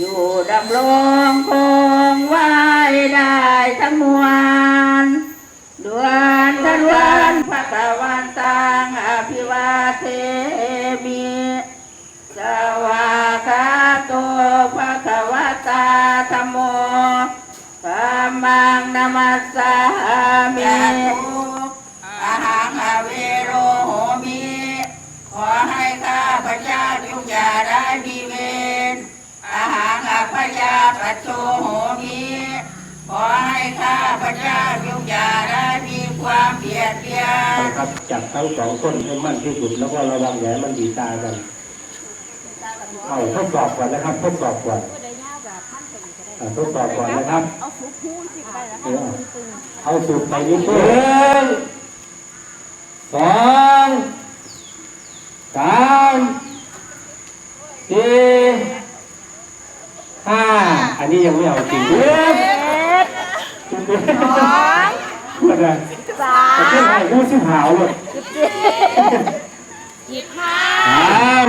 อยู่ดำรงคงไว้ได้ทั้งมวลดวนทะลวนพระตะวันตังอภิวาเทมิสวากาโตภะคะวตาธัมโมธัมมังนามัสสามิอาหังอเวโรโหมิ ขอให้ข้าพระเจ้าจงอย่าได้มีเว หังอภยาปัจโชโหมิขอให้ข้าพเจ้าจงอย่าได้มีความเบียดเบียนครับจับทั้งสองต้นให้มั่นที่สุดแล้วก็ระวังอย่าให้มันดีตากันเอาทดสอบก่อนนะครับทดสอบก่อนก็ได้ยากแบบท่านไปอีกก็ได้อ่าทดสอบก่อนนะครับ เอาซุปพูนสิไปแล้วก็ตึงเอาสูตรไปนิ้วโป้งสองสามสี่ อันนี้ยังไม่เอาจริงเฮ้ยๆสองพูดอะไรสาประเทศไทมยพูดสิบหาวเลยสิบเจ็ดสิบห้าสาม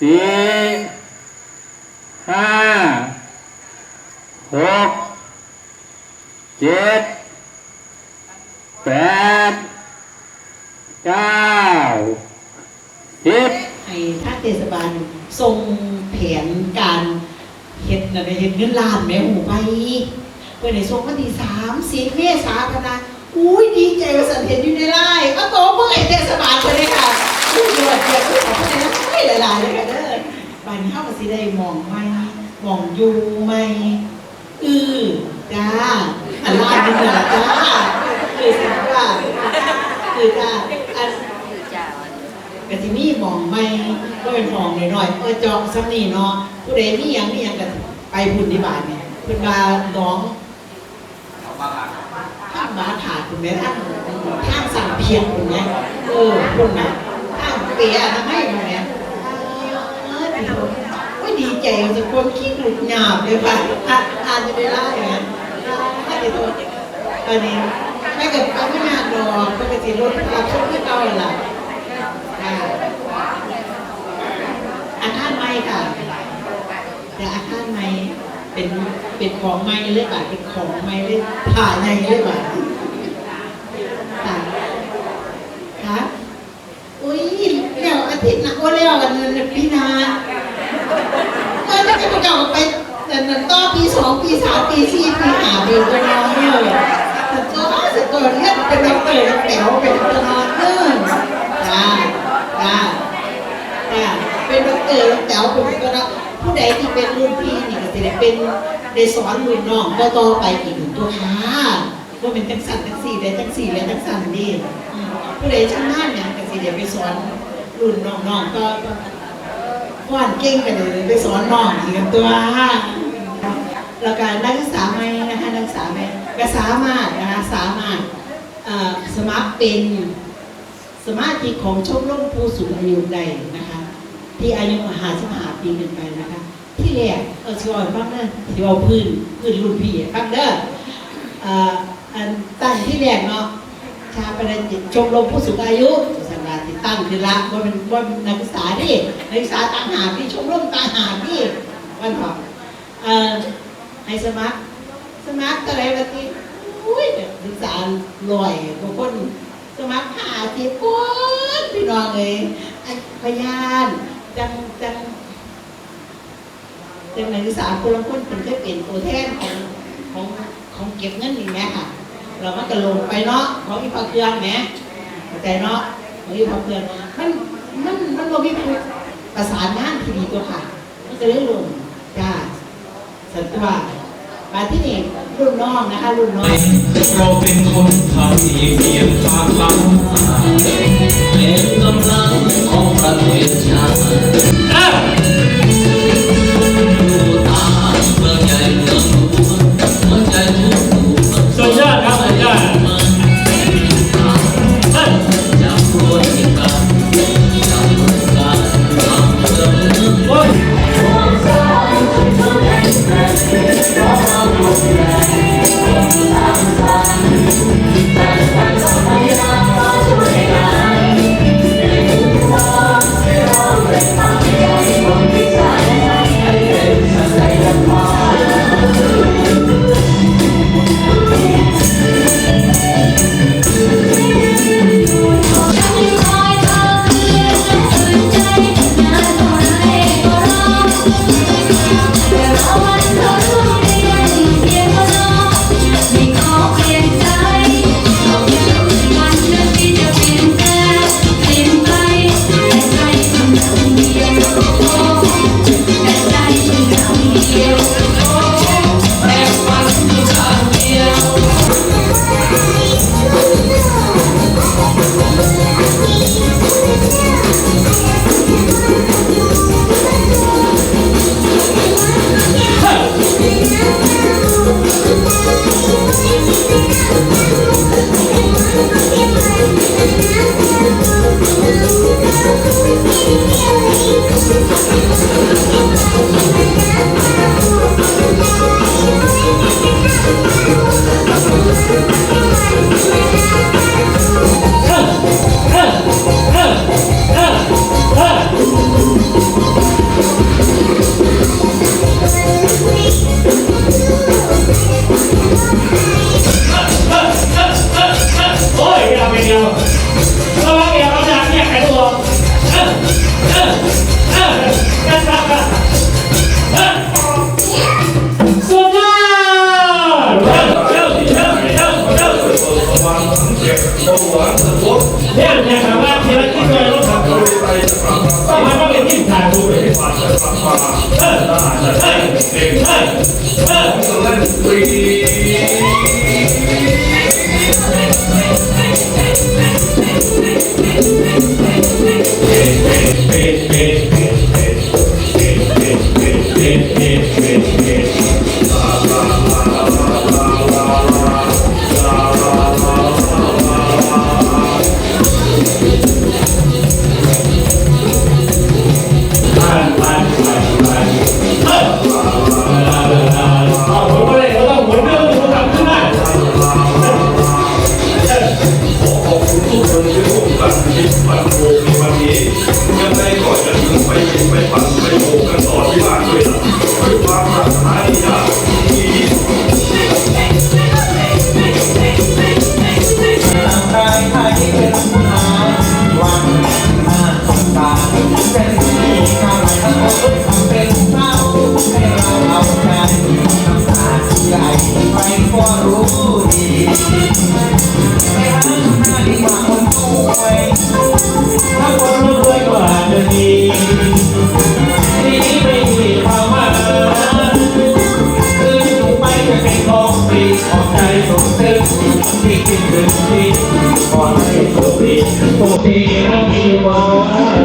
สี่ห้าหกเจ็ดแปดเก้าสิบให้ทางเทศบาลทรงแผนการเฮ็ดนะเฮ็ดเงินล้านแม่หูไปเพื่อในทรงวันที่สามสิบเมษายนนะอุ้ยดีใจว่าสันเห็นอยู่ในไลน์ก็โตเพื่อไอ้เทศบาลเลยค่ะผู้ยอดเยี่ยมผู้ของประเทศไทยหลายๆเลยค่ะเด้อบ้านเฮาก็สิได้มองไม่มองอยู่ไม่อือจ้าอันลายนี่ล่ะจ้าคือสิว่าคือจ้าอันก็สิมีหมองไม่ก็เป็นหมองหน้อยๆเออจองซ้ำนี่เนาะผู้ใดมีหยังมีหยังกัน ไปบุญที่บ้านเนี่ยเพิ่นว่าน้องท่านบาถาดคุณแม่ท่านท่านสั่งเพียงคุณแม่เออคุณน่ะท่านเปียทำให้คุณแม่เออดีโอ้ยดีใจจะคนขี้หลุดหยาบเลยค่ะอานจะได้ล่าอย่างเงี้ยถ้าเดี๋ยวตอันนี้ไม่เกิดเอาไม่นานดอกปกติรถรับช่วงที่เก่าแหละค่ะอาคารไม้ค่ะ แต่อาคารไม้เป็นเป็นของไม้เลยป่ะเป็นของไม้เลยผ่าในเลยป่ะค่ะค่ะอุ้ยเดี๋ยวอาทิตย์น้าโอ้เลี้ยวกันเงินปีหนาเมื่อจะไปเก่าไปแต่นันต่อปีสองปีสามปีสี่ปีห้าปีก็นอนเลยแต่ก็สุดตัวเรียกเป็นดอกเตอแต๋วเป็นตัวนอนเนิ่นจ้าจ้าจ้าเป็นดอกเต๋อแต๋วเป็นก็นะ ใดที่เป็นรุ่นพี่นี่ก็จะได้เป็นได้สอนรุ่นน้องก็ต่อไปอีกหนึ่งตัวค่ะว่าเป็นจังสันจังสี่ได้จังสี่และจังสันนี่ผู้ใดช่างงานเนี่ยก็สิเดี๋ยวไปสอนรุ่นน้องๆก็ก็ว่านเก่งกันเลยไปสอนน้องอีกกันตัวแล้วก็นักศึกษาใหม่นะคะนักศึกษาใหม่ก็สามารถนะคะสามารถสมัครเป็นสมาชิกของชมรมผู้สูงอายุใดนะคะ ที่อายุหาสิบหาปีขึ้นไปนะ แรกเออชิวเอาฟังเด้อชิวเอาพื้นพื้นรุ่นพี่ฟังเด้ออ่ออันตั้งที่แรกเนาะชาประจิตชมรมผู้สูงอายุสังกัดติดตั้งคือละว่าเป็นว่านักศึกษาดินักศึกษาต่างหากที่ชมรมต่างหากที่วันพอเอ่อให้สมัครสมัครอะไรแบบนี้อุ้ยนักศึกษาลอยบางคนสมัครหาสิคนพี่น้องเลยพยานจังจัง จังนักศึกษาคนละคนเป็นแค่เป็นตัวแทนของของของเก็บเงินนี่แม่ค่ะ เรามันก็ลงไปเนาะของอีพอเครื่องแหมเข้าใจเนาะของอีพอเครื่องมันมันมันบ่มีประสานงานที่ดีตัวค่ะ มันจะได้ลงจ้าสันตัวมาที่นี่รุ่นน้องนะคะรุ่นน้องเราเป็นคนไทยเพียงฝางเป็น ข ที่คิดถึงที่ขอให้โชคดีโชคดีนะมีวัน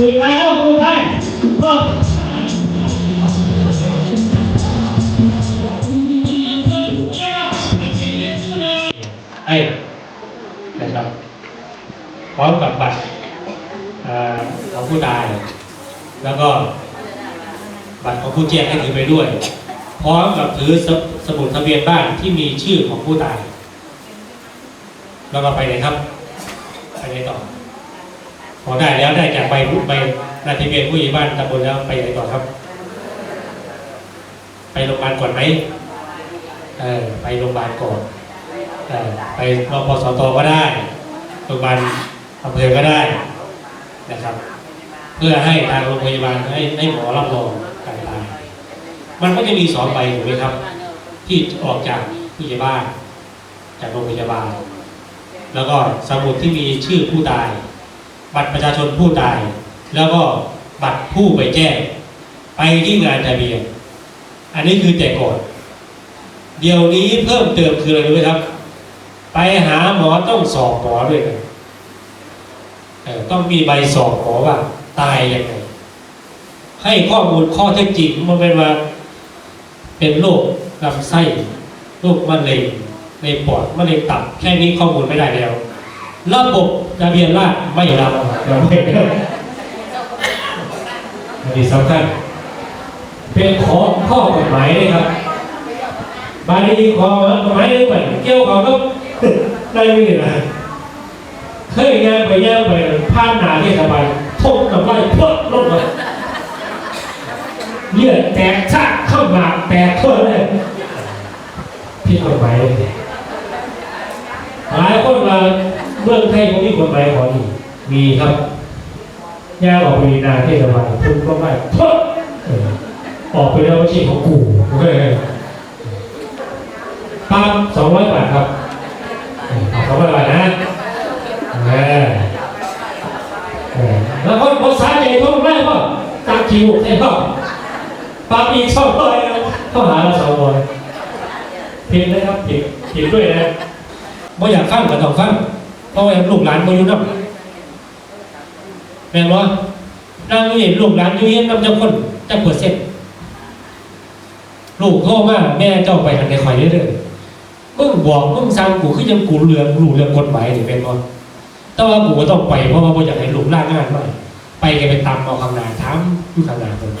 ถึงแล้วคุณไทยเอาไอ้นะครับพร้อมกับบัตรของผู้ตาย แล้วก็บัตรของผู้แจ้งให้ถือไปด้วย พร้อมกับถือสมสมุดทะเบียนบ้านที่มีชื่อของผู้ตาย แล้วก็ไปไหนครับ พอได้แล้วได้จากใบใบนาทะเบียนผู้ใหญ่บ้านตำบลแล้วไปไหนต่อครับ ไปโรงพยาบาลก่อนไหมเออไปโรงพยาบาลก่อนเออไปรพสตก็ได้โรงพยาบาลอำเภอก็ได้นะครับ เพื่อให้ทางโรงพยาบาลให้ให้หมอรับรองการตายมันก็จะมีสองใบถูกไหมครับ ที่ออกจากผู้ใหญ่บ้าน จากโรงพยาบาล แล้วก็สมุดที่มีชื่อผู้ตาย บัตรประชาชนผู้ตาย แล้วก็บัตรผู้ไปแจ้ง ไปที่งานทะเบียน อันนี้คือแต่ก่อน เดี๋ยวนี้เพิ่มเติมคืออะไรรู้ไหมครับ ไปหาหมอต้องสอบหมอด้วยกันต้องมีใบสอบหมอว่าตายยังไงให้ข้อมูลข้อเท็จจริงมันเป็นว่า เป็นโรคลำไส้โรคมะเร็งในปอดมะเร็งตับแค่นี้ข้อมูลไม่ได้แล้ว ระบบทะเบียนราษฎร์ไม่รับเราไม่ได้อันนี้สำคัญ เป็นของข้อกฎหมายเลยครับบาลีขอกฎหมายเลยเหมือนเกี่ยวกับก็ได้ไม่ได้นะเคยย่างไปแย่ไปผ่านหนาเที่สบายทุบกับไล่พวดลงมาเลือดแตกชาเข้ามาแตกทั่วเลยพี่กฎหมายหลายคนมา เมืองไทยก็มีกฎหมายของนี่มีครับย่าออกไปนาเที่สบายทุบก็ไล่พวดเออกไปแล้วไม่ใช่ของกูเฮ้ยปาล์มสองร้อยบาทครับสองร้อยบาทนะแล้วก็ภาษาใหญ่ท่องได้ป่ะตามคิวใช่ป่ะปาล์มอีกสองร้อยเข้าหาเราสองร้อยผิดนะครับผิดผิดด้วยนะไม่อยากฟังก็ต้องฟัง เพราะว่าลูกหลานเขาอยู่น้ำแม่นว่านั่งนี่ลูกหลานอยู่เย็นน้ำเจ้าคนจะเปิดเส้นลูกโทรมาแม่เจ้าไปหันในข่อยเรื่อยมึงบอกมึงสั่งกูคือยังกูเรื่องรู้เรื่องกฎหมายนี่เป็นบ่แต่ว่ากูก็ต้องไปเพราะว่าบ่อยากให้ลูกล่างงานมาไปแกไปตามเอาข้างหน้าถามอยู่ข้างหน้าเพิ่น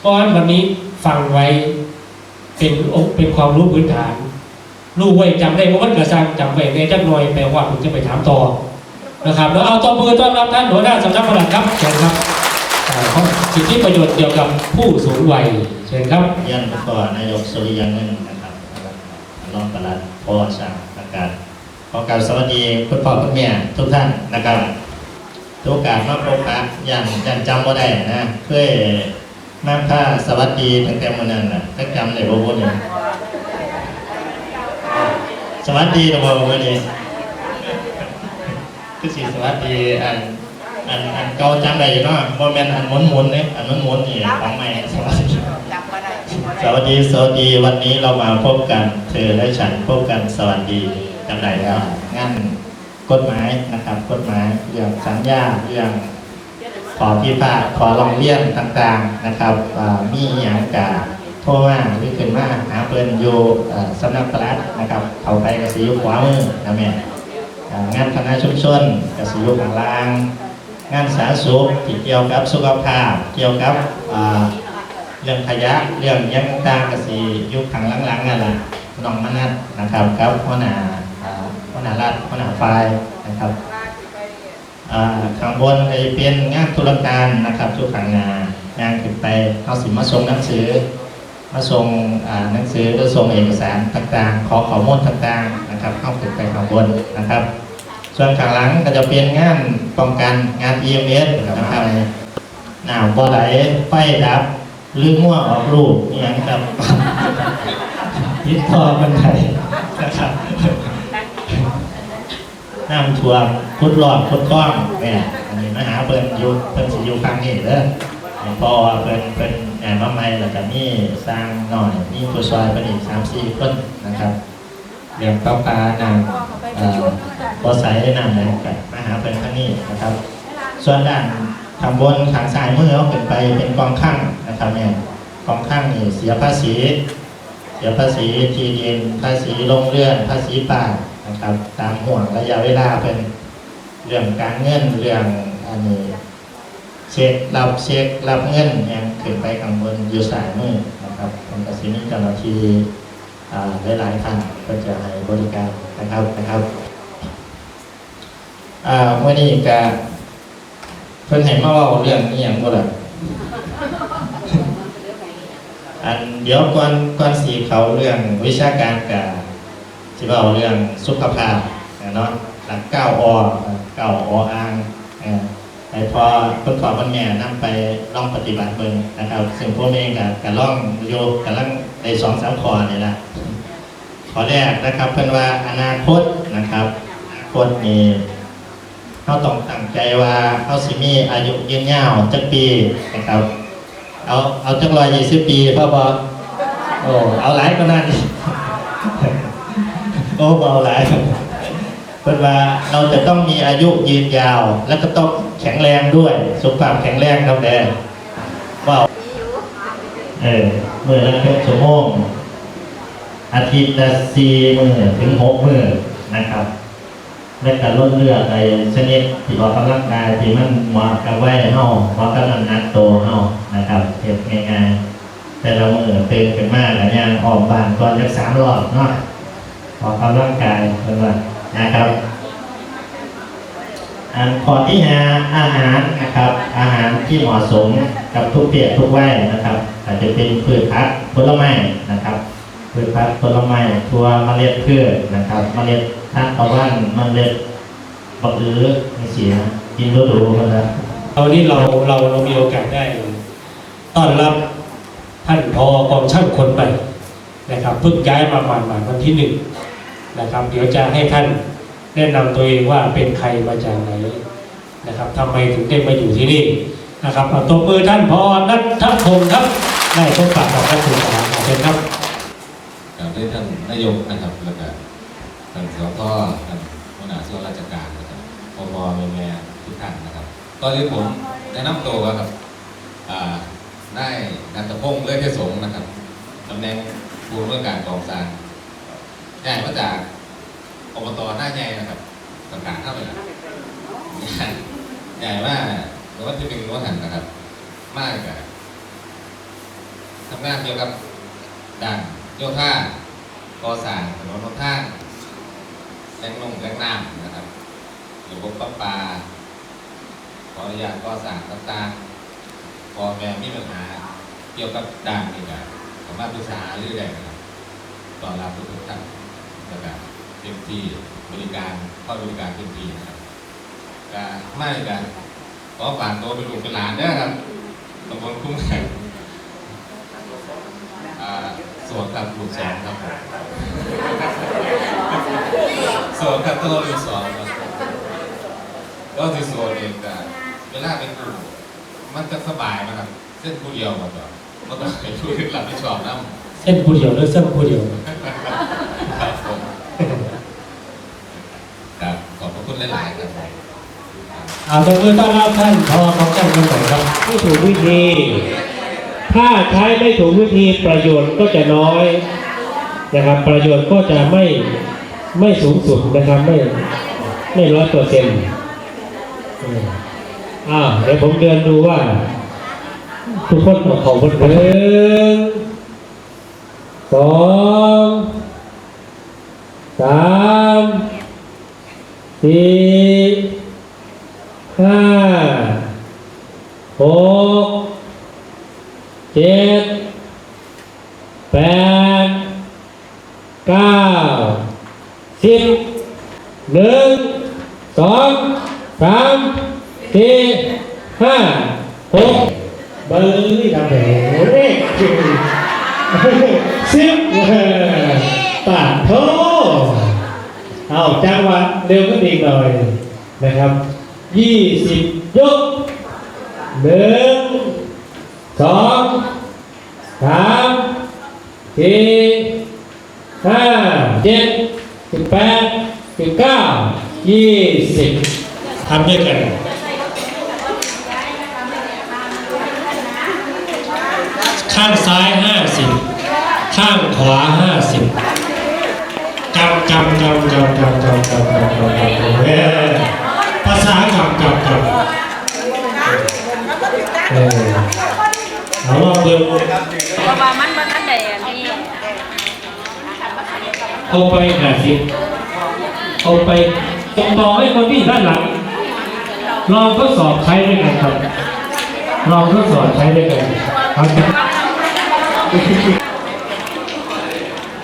เพราะฉะนั้นวันนี้ฟังไว้เป็นองค์เป็นความรู้พื้นฐาน รู้ไว้จำได้ว่ามันกระซังจำไว้ในจักหน่อยแปลว่าคุณจะไปถามต่อนะครับแล้วเอาต่อมือต้อนรับท่านหัวหน้าสำนักปลัดครับเชิญครับสิทธิประโยชน์เกี่ยวกับผู้สูงวัยเชิญครับยี่ยมก่อนายกสุริยันนึงนะครับรองปลัดพ่อสั่งประกาศขอกรารสวัสดีคุณพ่อคุณแม่ทุกท่านนะครับทุกโอกาสมาพบปะอย่างยันจำว่าได้นะเคยมาค่าสวัสดีตั้งแต่มื่อนั้นนะตั้งจำเลยบ่บ่เนี่ย สวัสดีนะบ่บ่เนี่ยคือสิสวัสดีอันอันอันเก่าจำได้อยู่เนาะบ่แม่นอันหมุนๆเนี่ยอันหมุนๆนี่ของใหม่สวัสดีสวัสดีสวัสดีวันนี้เรามาพบกันเธอและฉันพบกันสวัสดีจำได้แล้วงานกฎหมายนะครับ กฎหมายเรื่องสัญญาเรื่องขอพิพาทขอลองเลี่ยนต่างๆนะครับอ่ามีอย่างกา โทรมาหรือขึ้นมาหาเพิ่นอยู่สำนักปลัดนะครับเขาไปกสิอยุขวามือนะแม่งานคณะชุมชนกสิอยุข้างล่าง งานสาธารณสุขที่เกี่ยวกับสุขภาพเกี่ยวกับเรื่องขยะเรื่องยังต่างๆก็สิยุคขังหลังๆนั่นแหละน้องมนัดนะครับครับหัวหน้าอ่าหัวหน้ารัฐหัวหน้าฝ่ายนะครับข้างบนจะเป็นงานธุรการนะครับทุกขังหนางานขึ้นไปเอาสิมาส่งหนังสือ มาส่งหนังสือหรือส่งเอกสารต่างๆ ขอข้อมูลต่างๆนะครับเข้าขึ้นไปข้างบนนะครับ ส่วนข้างหลังก็จะเป็นงานป้องกันงาน EMS นะครับหนาวบ่ไหลไฟดับหรือมั่วออกรูปอย่างกับยึดทอบันไดนะครับน้ำท่วมพุดหลอดพุดกล้องเนี่ยอันนี้มหาเพิ่นอยู่เพิ่นสิอยู่ข้างนี้เด้อ พอเพิ่นเพิ่นแอนมาใหม่แล้วก็มีสร้างหน่อยมีผู้ช่วยเพิ่นอีกสามสี่คนนะครับเรื่องป้าปาน้ำเอ่อบ่ใสน้ำอะไรกันมาหาเพิ่นข้างนี้นะครับ ส่วนด้านทางบนทางซ้ายมือเอาขึ้นไปเป็นกองข้างนะครับเนี่ยกองข้างนี่เสียภาษี เสียภาษีที่ดินภาษีลงเรือนภาษีป่านะครับ ตามห่วงระยะเวลาเป็นเรื่องการเงินเรื่องอันนี้ เช็ครับเช็ครับเงินยังขึ้นไปข้างบนอยู่สายมือนะครับเป็นกสิมีเจ้าหน้าที่หลายๆท่านก็จะให้บริการนะครับนะครับอ่าเมื่อนี้ก็เพิ่นให้มาเว้าเรื่องนี้อหย่างบ่ล่ะอันเดี๋ยวก่อนก่อนสีเขาเรื่องวิชาการกับสิเว้าเรื่องสุขภาพเนาะหลักเก้าอเก้าออ่าง เอ่อแต่พอคุณพ่อคุณแม่นำไปลองปฏิบัติเบิ่งนะครับ ซึ่งผมเองก็ก็ลองอยู่กำลังได้สองสามข้อนี่ละข้อแรกนะครับเพิ่นว่าอนาคตนะครับอนาคตนี่เขาต้องตั้งใจว่าเขาสิมีอายุยืนยาวจักปีนะครับ เอาเอาจักร้อยยี่สิบปีพ่อบอโอ้เอาหลายก็นั่นโอ้เอาหลายเป็นว่าเราจะต้องมีอายุยืนยาว และก็ต้อง ข็งแรงด้วย สุขภาพแข็งแรงครับแดงว่าเออเมื่อละเป็นชั่วโมงอาทิตย์ละสี่มือถึงหกมือนะครับและการลดเลือดในชนิดที่ออกกำลังกายที่มันเหมาะกับวัยเฮาเหมาะกับน้ำหนักโตเฮานะครับเก็บง่ายๆแต่เราเมื่อเตื่นขึ้นมากแล้วย่างออกบ้านก่อนจักสามรอบเนาะออกกำลังกายเป็นว่านะครับ อันข้อที่หาอาหารนะครับ อาหารที่เหมาะสมกับทุกเพศทุกวัยนะครับอาจจะเป็นพืชผักผลไม้นะครับพืชผักผลไม้ทั่วเมล็ดพืชนะครับ เมล็ดทานตะวันเมล็ดบักอื้อไม่เสียกินรู้ดูกันนะเรานี่เราเราเรามีโอกาสได้ต้อนรับท่านพอกองช่างคนใหม่นะครับเพิ่งย้ายมาใหม่ๆวันที่หนึ่งนะครับ เดี๋ยวจะให้ท่าน แนะนำตัวเองว่าเป็นใครมาจากไหนนะครับทำไมถึงได้มาอยู่ที่นี่นะครับเอาตบมือท่านพอนัทพงศ์ครับได้พบปะกับท่านผู้สมัครเป็นครับกราบได้ท่านนายกนะครับแล้วก็ท่านสพท่านหัวหน้าส่วนราชการนะครับพมแม่ทุกท่านนะครับตอนนี้ผมแนะนำตัวครับอ่าได้นันทพงศ์เลิศเทสงนะครับตำแหน่งผู้อำนวยการกองสางใหญ่มาจาก อบตหน้าใหญ่นะครับสังกัดเท่าไหร่นะใหญ่มากแล้วก็ที่เป็นรั้วหันนะครับ มากกับทำงานเกี่ยวกับด่านโยธาก่อสร้างถนนหนทางแหล่งลงแหล่งน้ำนะครับระบบประปาขออนุญาตก่อสร้างต่างๆพอแม่มีปัญหาเกี่ยวกับด่านนี่ก็สามารถปรึกษาหรือใดนะครับตอนรับทุกท่านนะครับ เต็มที่บริการเข้าบริการเต็มที่นะครับก็ไม่กันขอฝากตัวเป็นลูกเป็นหลานเด้อครับตำบลคุ้งแข่งอ่าสวนกับลูกสองครับผมสวนกับตัวลูกสองครับก็คือโซนเองก็เวลาเป็นกลุ่มมันจะสบายนะครับ เส้นผู้เดียวหมดเลยมันต้องให้ผู้อื่นรับผิดชอบนะเส้นผู้เดียวหรือเส้นผู้เดียว ครับผมครับขอบพระ คุณหลายๆครับเอาตรงนต้อนรับท่านพอของจังหวัดครับไม่ถูกวิธี ถ้าใช้ไม่ถูกวิธีประโยชน์ก็จะน้อยนะครับ ประโยชน์ก็จะไม่ไม่สูงสุดนะครับไม่ไม่ร้อยเปอร์เซ็นต์อ่าเดี๋ยวผมเดินดูว่า ทุกคนของเขาคนหนึ่งสองสาม สี่ห้าหกเจ็ดแปดเก้าสิบหนึ่งสองสามสี่ห้าหกเบอร์นี่ทำแผลเลขจริงสิบปดโท เอาจังหวะเร็วก็ดีหน่อยนะครับยี่สิบยกหนึ่งสองสามสี่ห้าเจ็ดสิบแปดสิบเก้ายี่สิบทำด้วยกันข้างซ้ายห้าสิบข้างขวาห้าสิบ กำกำกำกำกำกำกำกำกำกำเออภาษากำกำกำเออเอาลองดูเพราะว่ามันมันอันใดอันนี้เอาไปหาสิเอาไปส่งต่อให้คนที่ด้านหลังลองทดสอบใช้ด้วยกันครับลองทดสอบใช้ด้วยกันเอาสิ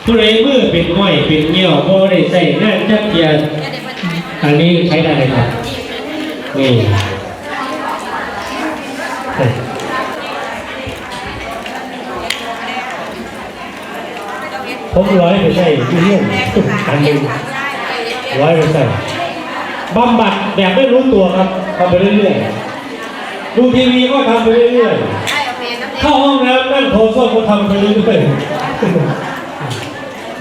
ผู้ใดมือเป็นง่อยเป็นเงี้ยวโมได้ใส่หน้าจักเกียร์อันนี้ใช้ได้ครับนี่ผมร้อยไปใส่ที่เรื่องอันหนึ่งร้อยไปใส่บำบัดแบบไม่รู้ตัวครับทำไปเรื่อยๆดูทีวีก็ทำไปเรื่อยๆเข้าห้องน้ำนั่งโถส้วมก็ทำไปเรื่อยๆ